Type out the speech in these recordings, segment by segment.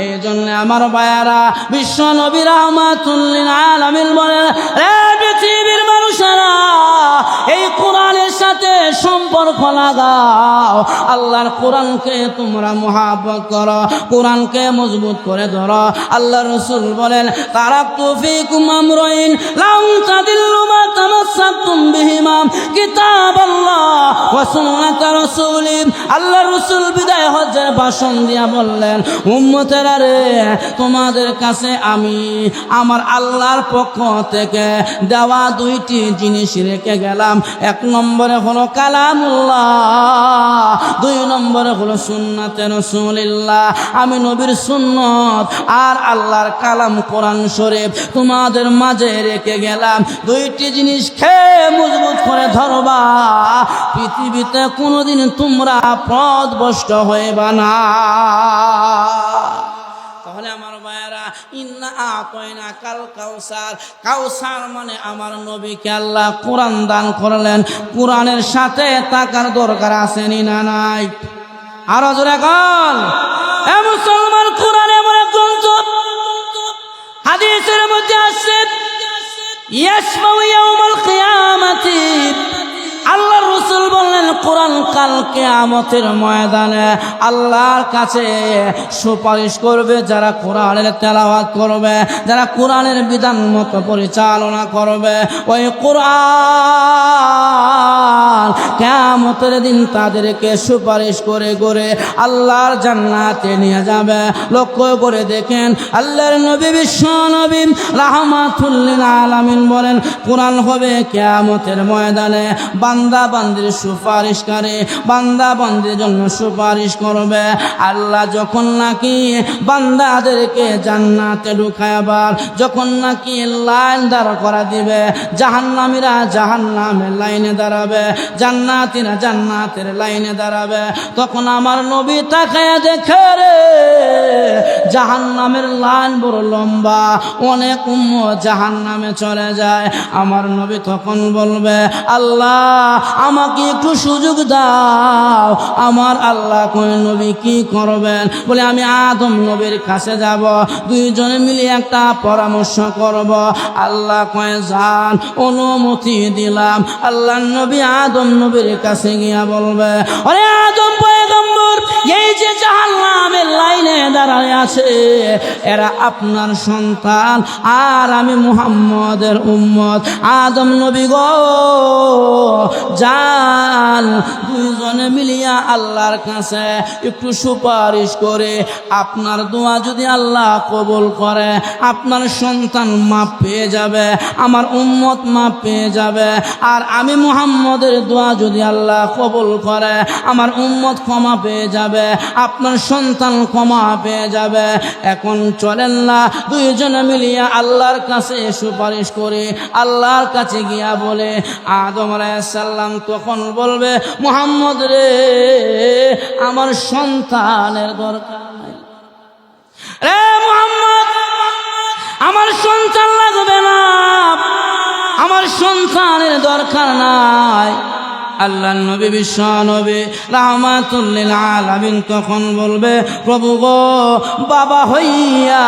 এই জন্য আমার বায়ারা বিশ্ব নবী রহমাতুল্লিন আলামিল বলেন রে পৃথিবীর মানুষেরা এই কোরআনের সাথে সম্পর্ক লাগাও। আল্লাহর কোরআনকে তোমরা মহাব্বত করো, কোরআনকে মজবুত করে ধরো। আল্লাহ রসুল বলেন তারা তুফিকুম আমরইন লাউ তাদিল্লু মা তামাসসাকতুম কিতাব আল্লাহ ওয়া সুন্নাত রাসূলি। বিদায় বললেন তোমাদের কাছে আমি আমার আল্লাহর পক্ষ থেকে দেওয়া দুইটি জিনিস রেখে গেলাম। এক নম্বরে হলো কালামুল্লাহ, দুই নম্বরে হলো সুন্নাতে রসুলিল্লাহ। আমি নবীর সুন্নত আর আল্লাহর কালাম কোরআন শরীফ তোমাদের মাঝে রেখে গেলাম। দুইটি জিনিস খেয়ে মজবুত করে ধরবা। পৃথিবীতে কোনোদিন তোমরা পদভষ্ট হইবা না। তাহলে আমার ইন্না আতয়না মানে আমার নবীকে আল্লাহ কোরআন দান করলেন। কোরআনের সাথে তাকার দরকার আসেনি না নাই? আরও জোরে কল এ মুসলমান, কোরআন এমন এক গ্রন্থ। মধ্যে আসছে ইয়াসমাউ ইয়াউমাল কিয়ামাতি। আল্লাহ রসুল বললেন, কোরআন কালকে আমতের ময়দানে আল্লাহর কাছে সুপারিশ করবে যারা কোরআনের তেলাওয়াত করবে, যারা কোরআনের বিধান মতো পরিচালনা করবে। ওই কোরআন কেয়ামতের দিন তাদেরকে সুপারিশ করে করে আল্লাহর জান্নাতে নিয়ে যাবে। লক্ষ্য করে দেখেন আল্লাহর নবী, বিশ্ব নবী রাহমাতুল্লিন আলামিন বলেন, কোরআন হবে কেয়ামতের ময়দানে। বান্দা বান্দির সুপারিশকারী বান্দা বান্দির জন্য সুপারিশ করবে। আল্লাহ যখন নাকি বান্দাদেরকে জান্নাতে ঢুকায়াবার যখন নাকি লাইন দাঁড় করা দিবে, জাহান্নামীরা জাহান্নামের লাইনে দাঁড়াবে। জান্নাতিরা জান্নাতের লাইনে দাঁড়াবে। তখন আমার নবী তাকায়া দেখে রে, জাহান্নামের লাইন বড় লম্বা, অনেক উম্ম জাহান্নামে চলে যায়। আমার নবী তখন বলবে, আল্লাহ, আমাকে একটু সুযোগ দাও। আমার আল্লাহ কই নবী কি করবেন? বলে, আমি আদম নবীর কাছে যাব, দুইজনে মিলে একটা পরামর্শ করব। আল্লাহ কয়ে যান অনুমতি দিলাম। আল্লাহ নবী আদম নবীর কাছে গিয়া বলবে আরে আদম পয়গম্বর, এই যে জাহান্নামের লাইনে দাঁড়ায় আছে, এরা আপনার সন্তান, আর আমি মুহাম্মদের উম্মত। আদম নবী গো, যান, দুইজনে মিলিয়া আল্লাহর কাছে একটু সুপারিশ করে, আপনার দোয়া যদি আল্লাহ কবুল করে, আপনার সন্তান মাপ পেয়ে যাবে, আমার উম্মত মাপ পেয়ে যাবে, আর আমি মুহাম্মদের দোয়া যদি আল্লাহ কবুল করে, আমার উম্মত ক্ষমা পেয়ে যাবে, আপনার সন্তান ক্ষমা পেয়ে যাবে। এখন চলেন না, দুইজনে মিলিয়া আল্লাহর কাছে সুপারিশ করে, আল্লাহর কাছে গিয়া বলে, আদম আলাইসাল্লাম তখন বলবে, মোহাম্মদ রে, আমার সন্তানের দরকার রে মোহাম্মদ, আমার সন্তান লাগবে না, আমার সন্তানের দরকার নাই। আল্লাহ নবী বিশ্ব নবী রাহমাতুল্লিল আলামিন তখন বলবে, প্রভু গো, বাবা হইয়া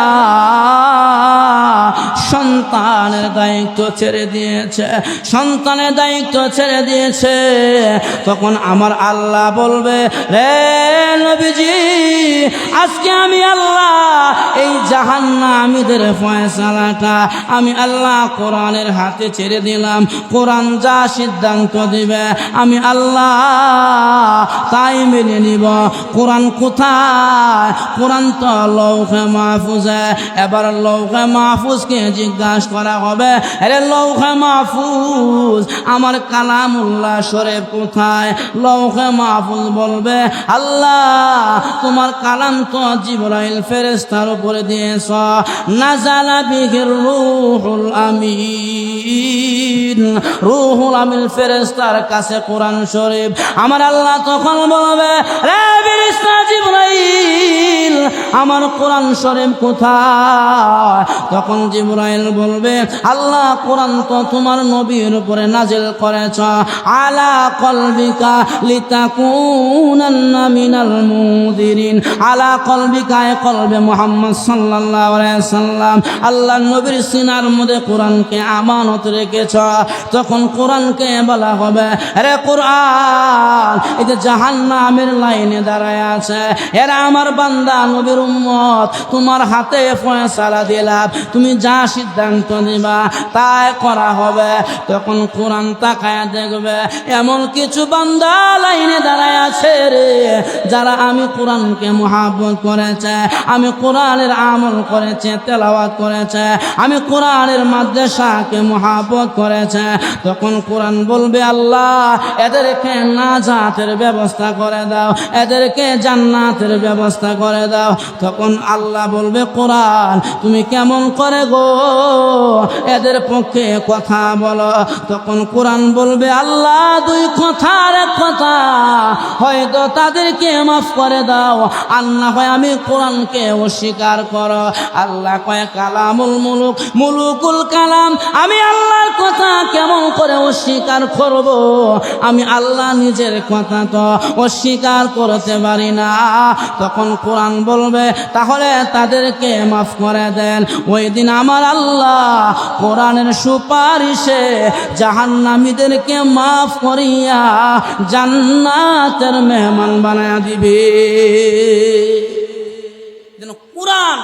সন্তানের দায়িত্ব ছেড়ে দিয়েছে, সন্তানের দায়িত্ব ছেড়ে দিয়েছে। তখন আমার আল্লাহ বলবে, রে নবীজি, আজকে আমি আল্লাহ এই জাহান্নামীদের ফয়সালাটা আমি আল্লাহ কোরআনের হাতে ছেড়ে দিলাম। কোরআন যা সিদ্ধান্ত দিবে আমি আল্লাহ তাই মেনে নিব। কোরআন কোথায়? কোরআন তো লৌহে মাহফুজে। এবার লৌহে মাহফুজকে জিজ্ঞাসা করা হবে, আরে লৌহে মাহফুজ, আমার কালামুল্লাহ শরীফ কোথায়? লৌহে মাহফুজ বলবে, আল্লাহ, তোমার কালাম তো জিবরাইল ফেরেস্তার উপরে দিয়ে করেছ নাজালা বিহির রুহুল আমিন। রুহুল আমিন ফেরেস্তার কাছে কোরআন শরীফ। আমার আল্লাহ তখন বলবে আমার কোরআন শরীফ কোথায়? তখন জিব্রাইল বলবে, আল্লাহ কোরআন তো তোমার নবীর উপরে নাজিল করেছ। আলা কলবিকা লিতাকুনান্না মিনাল মুদিরিন। আলা কলবিকা কলবে মুহাম্মদ সাল্লাল্লাহু সাল্লাম আল্লাহ নবীর সিনার মধ্যে কোরআনকে আমানত রেখেছ। তখন কোরআনকে বলা হবে, রে কোরআন। এই যে লাইনে দাঁড়ায় আছে। এরা আমার বান্দা, নবীর উম্মত। তোমার হাতে ফয়সালা দিলাম। তুমি যা সিদ্ধান্ত দিবা তাই করা হবে। তখন কোরআন তাকায় দেখবে, এমন কিছু বান্দা লাইনে দাঁড়ায় আছে রে, যারা আমি কোরআনকে মহাব্বত করেছে, আমি কোরআনের আমল করেছে, তেলাওয়াত করেছে, আমি কোরআনের মাদ্রাসাকে মহাব্বত করেছে। তখন কোরআন বলবে, আল্লাহ এদেরকে নাজাতের ব্যবস্থা করে দাও, এদেরকে জান্নাতের ব্যবস্থা করে দাও। তখন আল্লাহ বলবে, কোরআন, তুমি কেমন করে গো? এদের পক্ষে কথা বলো। তখন কোরআন বলবে, আল্লাহ, দুই কথার কথা। হয়তো তাদেরকে মাফ করে দাও। আল্লাহ হয় আমি কোরআনকে অস্বীকার করো। আল্লাহ কয়, কালামুল মুলুক, মুলুকুল কালাম, আমি আল্লাহর কথা কেমন করে অস্বীকার করব? আমি আল্লাহ নিজের কথা তো অস্বীকার করতে পারি না। তখন কোরআন বলবে, তাহলে তাদেরকে মাফ করে দেন। ওই দিন আমার আল্লাহ কোরআনের সুপারিশে জাহান্নামীদেরকে মাফ করিয়া জান্নাতের মেহমান বানায় দিবে। যেন কোরআন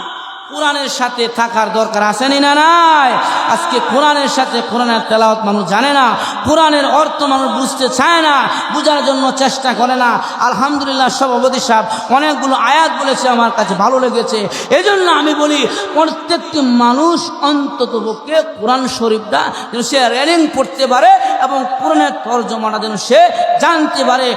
কোরআনের সাথে থাকার দরকার আসেনি না নাই? আজকে কোরআনের সাথে কোরআনের তেলাওয়াত মানুষ জানে না, কোরআনের অর্থ মানুষ বুঝতে চায় না, বোঝার জন্য চেষ্টা করে না। আলহামদুলিল্লাহ সভাপতি সাহেব অনেকগুলো আয়াত বলেছে, আমার কাছে ভালো লেগেছে। এই জন্য আমি বলি, প্রত্যেকটি মানুষ অন্তত পক্ষে কোরআন শরীফটা যেন সে রেলিং পড়তে পারে এবং কোরআনের তর্জমাটা যেন সে জানতে পারে।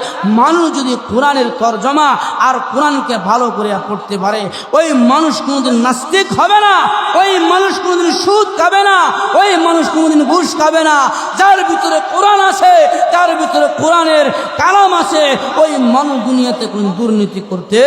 মানুষ যদি কোরআনের তর্জমা আর কোরআনকে ভালো করে পড়তে পারে, ওই মানুষ কোনোদিন নাস্তিক হবে না। ওই মানুষ কোনোদিন সুদ খাবে না। ওই মানুষ কোনোদিন ঘুষ খাবে না। যার ভিতরে কোরআন আছে, তার ভিতরে কোরআনের কালাম আছে, ওই মানুষ দুনিয়াতে কোনো দুর্নীতি করতে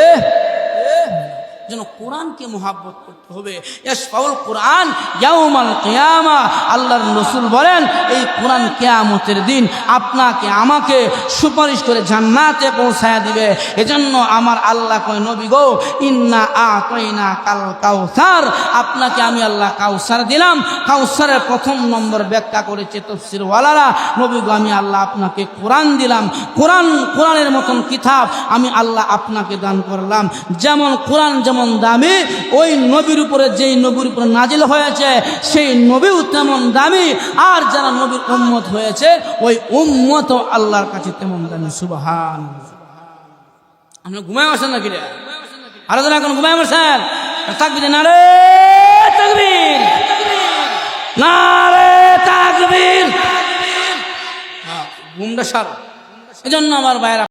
যেন কোরআনকে মোহাব্বত করতে হবে। এসফাউল কোরআন ইয়াউমাল কেয়ামা, আল্লাহর রসুল বলেন, এই কোরআন কেয়ামতের দিন আপনাকে, আমাকে সুপারিশ করে জান্নাতে পৌঁছায় দিবে। এজন্য আমার আল্লাহ কয়, নবী গো, ইন্না কইনা কাল কাউসার। আপনাকে আমি আল্লাহ কাউসার দিলাম। কাউসারের প্রথম নম্বর ব্যাখ্যা করেছে ওয়ালারা নবী গো, আমি আল্লাহ আপনাকে কোরআন দিলাম। কোরআন, কোরআনের মতন কিতাব আমি আল্লাহ আপনাকে দান করলাম। যেমন কোরআন যেমন দামি ওই নবীর উপরে যেই নবীর উপরে নাজিল হয়েছে সেই নবীও তেমন দামি। আর যারা নবীর উম্মত হয়েছে ওই উম্মত আল্লাহর কাছে তেমন দামি। সুবাহান। আপনি ঘুমায় আসেন নাকি রে? আরও যারা এখন ঘুমায় আসেন থাকবি না রে তাকবীর। না রে তাকবীর। হ্যাঁ, ঘুমটা সার। এই জন্য আমার ভাইরা